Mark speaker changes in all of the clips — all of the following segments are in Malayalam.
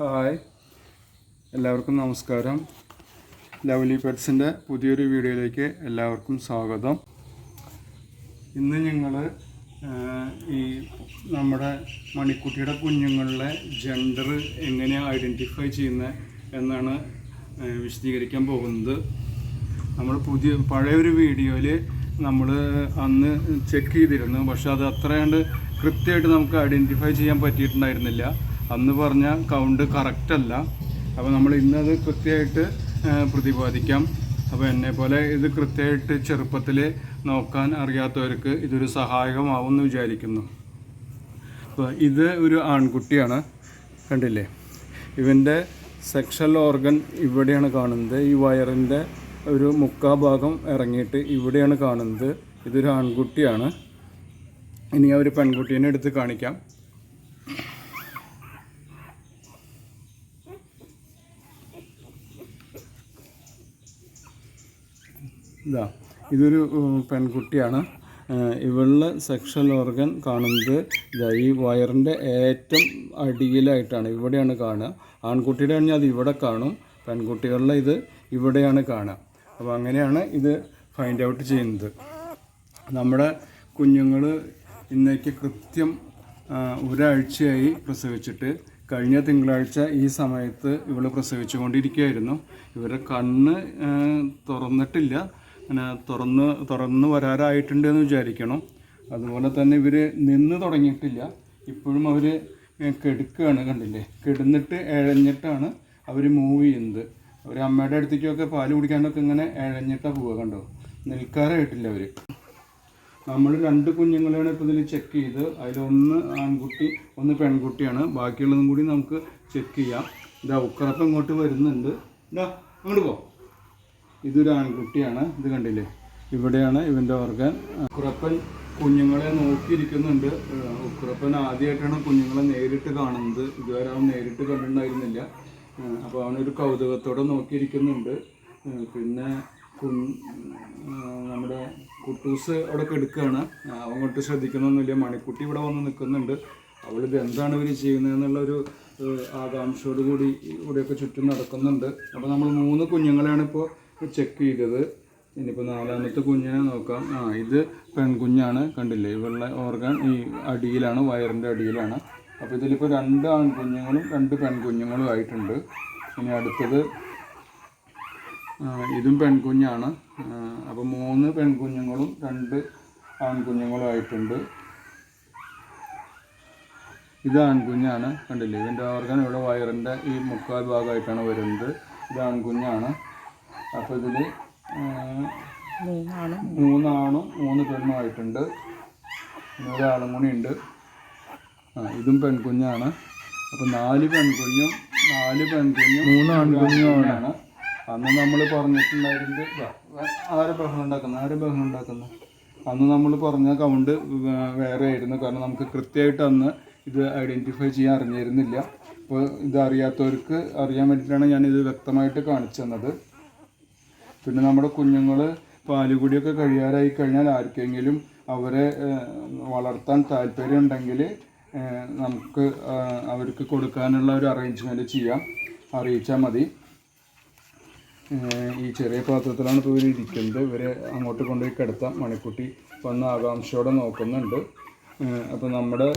Speaker 1: ഹായ് എല്ലാവർക്കും നമസ്കാരം ലവ്ലി പെറ്റ്സിൻ്റെ പുതിയൊരു വീഡിയോയിലേക്ക് എല്ലാവർക്കും സ്വാഗതം ഇന്ന് ഞങ്ങൾ ഈ നമ്മുടെ മണിക്കുട്ടിയുടെ കുഞ്ഞുങ്ങളിലെ ജെൻഡർ എങ്ങനെ ഐഡൻറ്റിഫൈ ചെയ്യുന്ന എന്നാണ് വിശദീകരിക്കാൻ പോകുന്നത് നമ്മൾ പുതിയ പഴയൊരു വീഡിയോയിൽ നമ്മൾ അന്ന് ചെക്ക് ചെയ്തിരുന്നു പക്ഷെ അത് അത്രയാണ്ട് കൃത്യമായിട്ട് നമുക്ക് ഐഡൻറ്റിഫൈ ചെയ്യാൻ പറ്റിയിട്ടുണ്ടായിരുന്നില്ല അന്ന് പറഞ്ഞ കൗണ്ട് കറക്റ്റല്ല അല്ല അപ്പോൾ നമ്മൾ ഇന്നത് കൃത്യമായിട്ട് പ്രതിപാദിക്കാം അപ്പോൾ എന്നെ പോലെ ഇത് കൃത്യമായിട്ട് ചെറുപ്പത്തിൽ നോക്കാൻ അറിയാത്തവർക്ക് ഇതൊരു സഹായകമാവും എന്ന് വിചാരിക്കുന്നു അപ്പോൾ ഇത് ഒരു ആൺകുട്ടിയാണ് കണ്ടില്ലേ ഇവൻ്റെ സെക്ഷൽ ഓർഗൻ ഇവിടെയാണ് കാണുന്നത് ഈ വയറിൻ്റെ ഒരു മുക്കാ ഭാഗം ഇറങ്ങിയിട്ട് ഇവിടെയാണ് കാണുന്നത് ഇതൊരു ആൺകുട്ടിയാണ് ഇനി ആ ഒരു പെൺകുട്ടീനെ എടുത്ത് കാണിക്കാം ഇതാ ഇതൊരു പെൺകുട്ടിയാണ് ഇവളുടെ സെക്ഷൽ ഓർഗൻ കാണുന്നത് ഇതാ ഈ വയറിൻ്റെ ഏറ്റവും അടിയിലായിട്ടാണ് ഇവിടെയാണ് കാണുക ആൺകുട്ടിയുടെ ആണെങ്കിൽ അത് ഇവിടെ കാണും പെൺകുട്ടികളുടെ ഇത് ഇവിടെയാണ് കാണുക അപ്പോൾ അങ്ങനെയാണ് ഇത് ഫൈൻഡ് ഔട്ട് ചെയ്യുന്നത് നമ്മുടെ കുഞ്ഞുങ്ങൾ ഇന്നേക്ക് കൃത്യം ഒരാഴ്ചയായി പ്രസവിച്ചിട്ട് കഴിഞ്ഞ തിങ്കളാഴ്ച ഈ സമയത്ത് ഇവൾ പ്രസവിച്ചുകൊണ്ടിരിക്കുകയായിരുന്നു ഇവരുടെ കണ്ണ് തുറന്നിട്ടില്ല അങ്ങനെ തുറന്ന് തുറന്ന് വരാറായിട്ടുണ്ട് എന്ന് വിചാരിക്കണം അതുപോലെ തന്നെ ഇവർ നിന്ന് തുടങ്ങിയിട്ടില്ല ഇപ്പോഴും അവർ കെടുക്കുകയാണ് കണ്ടില്ലേ കെടുന്നിട്ട് എഴഞ്ഞിട്ടാണ് അവർ മൂവ് ചെയ്യുന്നത് അവർ അമ്മയുടെ അടുത്തേക്കൊക്കെ പാല് കുടിക്കാനൊക്കെ ഇങ്ങനെ എഴഞ്ഞിട്ടാണ് പോവുക കണ്ടോ നിൽക്കാറായിട്ടില്ല അവർ നമ്മൾ രണ്ട് കുഞ്ഞുങ്ങളെയാണ് ഇപ്പോൾ ഇതിൽ ചെക്ക് ചെയ്ത് അതിലൊന്ന് ആൺകുട്ടി ഒന്ന് പെൺകുട്ടിയാണ് ബാക്കിയുള്ളതും കൂടി നമുക്ക് ചെക്ക് ചെയ്യാം ഇതാ ഉക്കറപ്പം ഇങ്ങോട്ട് വരുന്നുണ്ട് ഇതാ അങ്ങോട്ട് പോ ഇതൊരു ആൺകുട്ടിയാണ് ഇത് കണ്ടില്ലേ ഇവിടെയാണ് ഇവൻ്റെ ഓർഗൻ ഉക്രപ്പൻ കുഞ്ഞുങ്ങളെ നോക്കിയിരിക്കുന്നുണ്ട് ഉക്രപ്പൻ ആദ്യമായിട്ടാണ് കുഞ്ഞുങ്ങളെ നേരിട്ട് കാണുന്നത് ഇതുവരെ അവൻ നേരിട്ട് കണ്ടിട്ടുണ്ടായിരുന്നില്ല അപ്പോൾ അവനൊരു കൗതുകത്തോടെ നോക്കിയിരിക്കുന്നുണ്ട് പിന്നെ നമ്മുടെ കുട്ടൂസ് അവിടെ കെടുക്കുകയാണ് അങ്ങോട്ട് ശ്രദ്ധിക്കുന്നൊന്നുമില്ല മണിക്കുട്ടി ഇവിടെ വന്ന് നിൽക്കുന്നുണ്ട് അവൾ എന്താണ് ഇവർ ചെയ്യുന്നത് എന്നുള്ളൊരു ആകാംക്ഷയോടുകൂടി ഇവിടെയൊക്കെ ചുറ്റും നടക്കുന്നുണ്ട് അപ്പോൾ നമ്മൾ മൂന്ന് കുഞ്ഞുങ്ങളെയാണ് ഇപ്പോൾ ചെക്ക് ചെയ്തത് ഇനിയിപ്പോൾ നാലാമത്തെ കുഞ്ഞിനെ നോക്കാം ആ ഇത് പെൺകുഞ്ഞാണ് കണ്ടില്ലേ ഇവളുടെ ഓർഗൻ ഈ അടിയിലാണ് വയറിൻ്റെ അടിയിലാണ് അപ്പോൾ ഇതിലിപ്പോൾ രണ്ട് ആൺകുഞ്ഞുങ്ങളും രണ്ട് പെൺകുഞ്ഞുങ്ങളും ആയിട്ടുണ്ട് ഇനി അടുത്തത് ഇതും പെൺകുഞ്ഞാണ് അപ്പോൾ മൂന്ന് പെൺകുഞ്ഞുങ്ങളും രണ്ട് ആൺകുഞ്ഞുങ്ങളും ആയിട്ടുണ്ട് ഇത് ആൺകുഞ്ഞാണ് കണ്ടില്ലേ ഇതിൻ്റെ ഓർഗൻ ഇവിടെ വയറിൻ്റെ ഈ മുക്കാൽ ഭാഗമായിട്ടാണ് വരുന്നത് ഇത് ആൺകുഞ്ഞാണ് അപ്പോൾ ഇതിൽ മൂന്നാണും മൂന്ന് പെണ്ണുമായിട്ടുണ്ട് ഒരാളും കൂടി ഉണ്ട് ആ ഇതും പെൺകുഞ്ഞാണ് അപ്പോൾ നാല് പെൺകുഞ്ഞും നാല് പെൺകുഞ്ഞും മൂന്ന് ആൺകുഞ്ഞുമാണ് അന്ന് നമ്മൾ പറഞ്ഞിട്ടുണ്ടായിരുന്നത് ആരെ ബഹളം ഉണ്ടാക്കുന്നത് ആരെ ബഹളം ഉണ്ടാക്കുന്നത് അന്ന് നമ്മൾ പറഞ്ഞ കൗണ്ട് വേറെ ആയിരുന്നു കാരണം നമുക്ക് കൃത്യമായിട്ട് അന്ന് ഇത് ഐഡൻറ്റിഫൈ ചെയ്യാൻ അറിഞ്ഞിരുന്നില്ല അപ്പോൾ ഇത് അറിയാത്തവർക്ക് അറിയാൻ വേണ്ടിയിട്ടാണ് ഞാനിത് വ്യക്തമായിട്ട് കാണിച്ചു തന്നത് പിന്നെ നമ്മുടെ കുഞ്ഞുങ്ങൾ പാലുകുടിയൊക്കെ കഴിയാറായി കഴിഞ്ഞാൽ ആർക്കെങ്കിലും അവരെ വളർത്താൻ ഉണ്ടെങ്കിൽ നമുക്ക് അവർക്ക് കൊടുക്കാനുള്ള ഒരു അറേഞ്ച്മെൻ്റ് ചെയ്യാം അറിയിച്ചാൽ മതി ഈ ചെറിയ പാത്രത്തിലാണ് ഇപ്പോൾ ഇവർ ഇരിക്കുന്നത് ഇവരെ അങ്ങോട്ട് കൊണ്ടുപോയി കിടത്താം മണിക്കുട്ടി വന്ന് ആകാംക്ഷയോടെ നോക്കുന്നുണ്ട് അപ്പോൾ നമ്മുടെ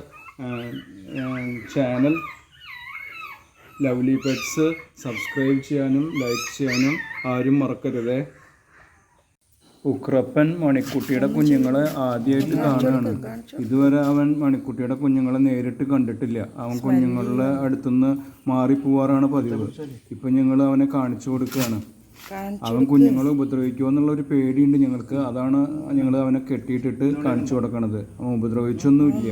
Speaker 1: ചാനൽ ലവ്ലി പെറ്റ്സ് സബ്സ്ക്രൈബ് ചെയ്യാനും ലൈക്ക് ചെയ്യാനും ആരും മറക്കരുത് ഉക്രപ്പൻ മണിക്കുട്ടിയുടെ കുഞ്ഞുങ്ങളെ ആദ്യമായിട്ട് കാണുകയാണ് ഇതുവരെ അവൻ മണിക്കുട്ടിയുടെ കുഞ്ഞുങ്ങളെ നേരിട്ട് കണ്ടിട്ടില്ല അവൻ കുഞ്ഞുങ്ങളുടെ അടുത്തുനിന്ന് മാറിപ്പോവാറാണ് പതിവ് ഇപ്പൊ ഞങ്ങൾ അവനെ കാണിച്ചു കൊടുക്കുകയാണ് അവൻ കുഞ്ഞുങ്ങളെ ഉപദ്രവിക്കുമോ എന്നുള്ള ഒരു പേടിയുണ്ട് ഞങ്ങൾക്ക് അതാണ് ഞങ്ങൾ അവനെ കെട്ടിയിട്ടിട്ട് കാണിച്ചു കൊടുക്കണത് അവൻ ഉപദ്രവിച്ചൊന്നുമില്ല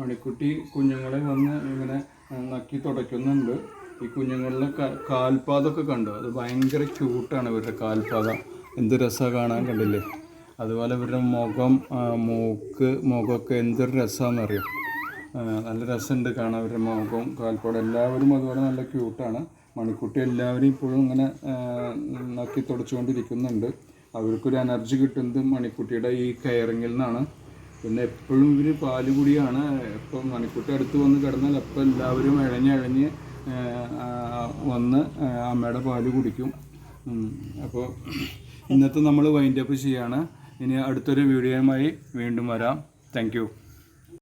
Speaker 1: മണിക്കുട്ടി കുഞ്ഞുങ്ങളെ വന്ന് ഇങ്ങനെ നക്കി തുടയ്ക്കുന്നുണ്ട് ഈ കുഞ്ഞുങ്ങളുടെ കാൽപാദമൊക്കെ കണ്ടു അത് ഭയങ്കര ക്യൂട്ടാണ് ഇവരുടെ കാൽപാദ എന്ത് രസമാണ് കാണാൻ കണ്ടില്ലേ അതുപോലെ ഇവരുടെ മുഖം മൂക്ക് മുഖമൊക്കെ എന്തൊരു രസമാണെന്നറിയാം നല്ല രസമുണ്ട് കാണാൻ അവരുടെ മുഖം കാൽപ്പാടും എല്ലാവരും അതുപോലെ നല്ല ക്യൂട്ടാണ് മണിക്കുട്ടി എല്ലാവരും ഇപ്പോഴും ഇങ്ങനെ നക്കി തുടച്ചുകൊണ്ടിരിക്കുന്നുണ്ട് അവർക്കൊരു എനർജി കിട്ടുന്നത് മണിക്കുട്ടിയുടെ ഈ കെയറിങ്ങിൽ നിന്നാണ് പിന്നെ എപ്പോഴും ഇവർ പാല് കുടിയാണ് ഇപ്പം മണിക്കുട്ടി അടുത്ത് വന്ന് കിടന്നാൽ അപ്പം എല്ലാവരും ഇഴഞ്ഞഴഞ്ഞ് വന്ന് അമ്മയുടെ പാല് കുടിക്കും അപ്പോൾ ഇന്നത്തെ നമ്മൾ വൈൻഡപ്പ് ചെയ്യാണ് ഇനി അടുത്തൊരു വീഡിയോയുമായി വീണ്ടും വരാം താങ്ക്